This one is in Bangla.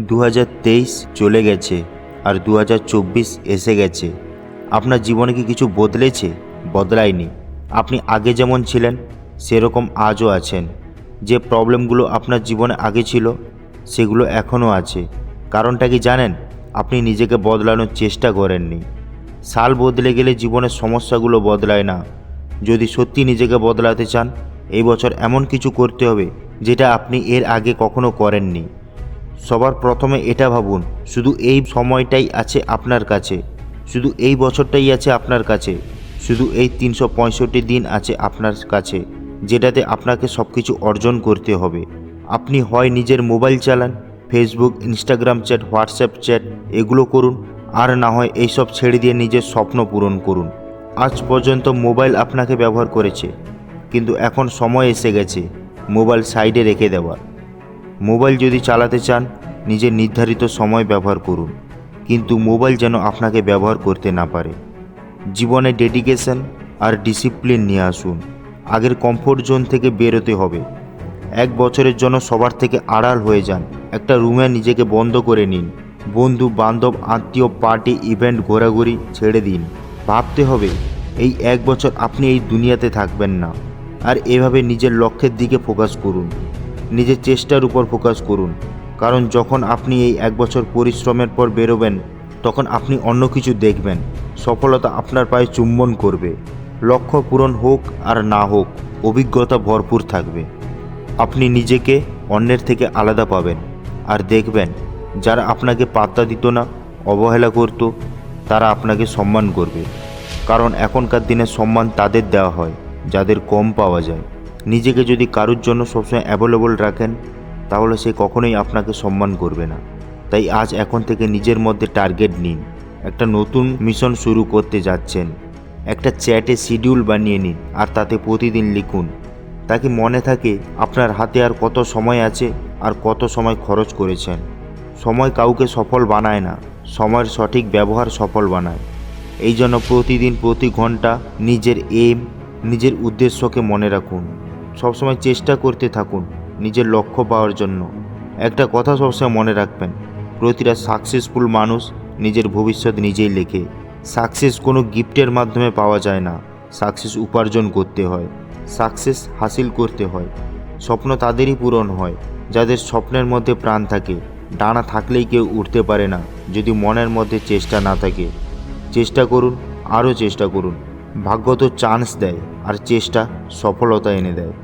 দু হাজার তেইশ চলে গেছে আর দু হাজার চব্বিশ এসে গেছে। আপনার জীবনে কি কিছু বদলেছে? বদলায়নি। আপনি আগে যেমন ছিলেন, সেরকম আজও আছেন। যে প্রবলেমগুলো আপনার জীবনে আগে ছিল, সেগুলো এখনও আছে। কারণটা কি জানেন? আপনি নিজেকে বদলানোর চেষ্টা করেননি। সাল বদলে গেলে জীবনের সমস্যাগুলো বদলায় না। যদি সত্যি নিজেকে বদলাতে চান, এই বছর এমন কিছু করতে হবে, যেটা আপনি এর আগে কখনো করেননি। সবার প্রথমে এটা ভাবুন, শুধু এই সময়টাই আছে আপনার কাছে, শুধু এই বছরটাই আছে আপনার কাছে, শুধু এই তিনশো পঁয়ষট্টি দিন আছে আপনার কাছে, যেটাতে আপনাকে সব কিছু অর্জন করতে হবে। আপনি হয় নিজের মোবাইল চালান, Facebook, Instagram chat, WhatsApp chat, এগুলো করুন, আর না হয় এইসব ছেড়ে দিয়ে নিজের স্বপ্ন পূরণ করুন। আজ পর্যন্ত মোবাইল আপনাকে ব্যবহার করেছে, কিন্তু এখন সময় এসে গেছে, মোবাইল সাইডে রেখে দেওয়ার। মোবাইল যদি চালাতে চান, নিজের নির্ধারিত সময় ব্যবহার করুন। কিন্তু মোবাইল যেন আপনাকে ব্যবহার করতে না পারে। জীবনে ডেডিকেশন আর ডিসিপ্লিন নিয়ে আসুন। আগের কমফোর্ট জোন থেকে বেরোতে হবে। এক বছরের জন্য সবার থেকে আড়াল হয়ে যান। একটা রুমে নিজেকে বন্ধ করে নিন। বন্ধু, বান্ধব, আত্মীয়, পার্টি, ইভেন্ট, ঘোরাঘুরি ছেড়ে দিন। ভাবতে হবে, এই এক বছর আপনি এই দুনিয়াতে থাকবেন না। আর এভাবে নিজের লক্ষ্যের দিকে ফোকাস করুন। নিজের চেষ্টার উপর ফোকাস করুন। কারণ যখন আপনি এই এক বছর পরিশ্রমের পর বেরোবেন, তখন আপনি অন্য কিছু দেখবেন। সফলতা আপনার পায়ে চুম্বন করবে। লক্ষ্য পূরণ হোক আর না হোক, অভিজ্ঞতা ভরপুর থাকবে। আপনি নিজেকে অন্যের থেকে আলাদা পাবেন। আর দেখবেন, যারা আপনাকে পাত্তা দিত না, অবহেলা করত, তারা আপনাকে সম্মান করবে। কারণ এখনকার দিনে সম্মান তাদের দেওয়া হয়, যাদের কম পাওয়া যায়। নিজেকে যদি কারোর জন্য সবসময় অ্যাভেলেবল রাখেন, তাহলে সে কখনোই আপনাকে সম্মান করবে না। তাই আজ এখন থেকে নিজের মধ্যে টার্গেট নিন। একটা নতুন মিশন শুরু করতে যাচ্ছেন। একটা চ্যাটে শিডিউল বানিয়ে নিন আর তাতে প্রতিদিন লিখুন। তাকে মনে থাকে আপনার হাতে আর কত সময় আছে আর কত সময় খরচ করেছেন। সময় কাউকে সফল বানায় না, সময়ের সঠিক ব্যবহার সফল বানায়। এই জন্য প্রতিদিন প্রতি ঘণ্টা নিজের এম নিজের উদ্দেশ্যকে মনে রাখুন। সবসময় চেষ্টা করতে থাকুন নিজের লক্ষ্য পাওয়ার জন্য। একটা কথা সবসময় মনে রাখবেন, প্রতিটা সাকসেসফুল মানুষ নিজের ভবিষ্যৎ নিজেই লেখে। সাকসেস কোনো গিফটের মাধ্যমে পাওয়া যায় না সাকসেস উপার্জন করতে হয় সাকসেস হাসিল করতে হয়। স্বপ্ন তাদেরই পূরণ হয়, যাদের স্বপ্নের মধ্যে প্রাণ থাকে। ডানা থাকলেই কেউ উঠতে পারে না, যদি মনের মধ্যে চেষ্টা না থাকে। চেষ্টা করুন, আরও চেষ্টা করুন। ভাগ্য তো চান্স দেয় আর চেষ্টা সফলতা এনে দেয়।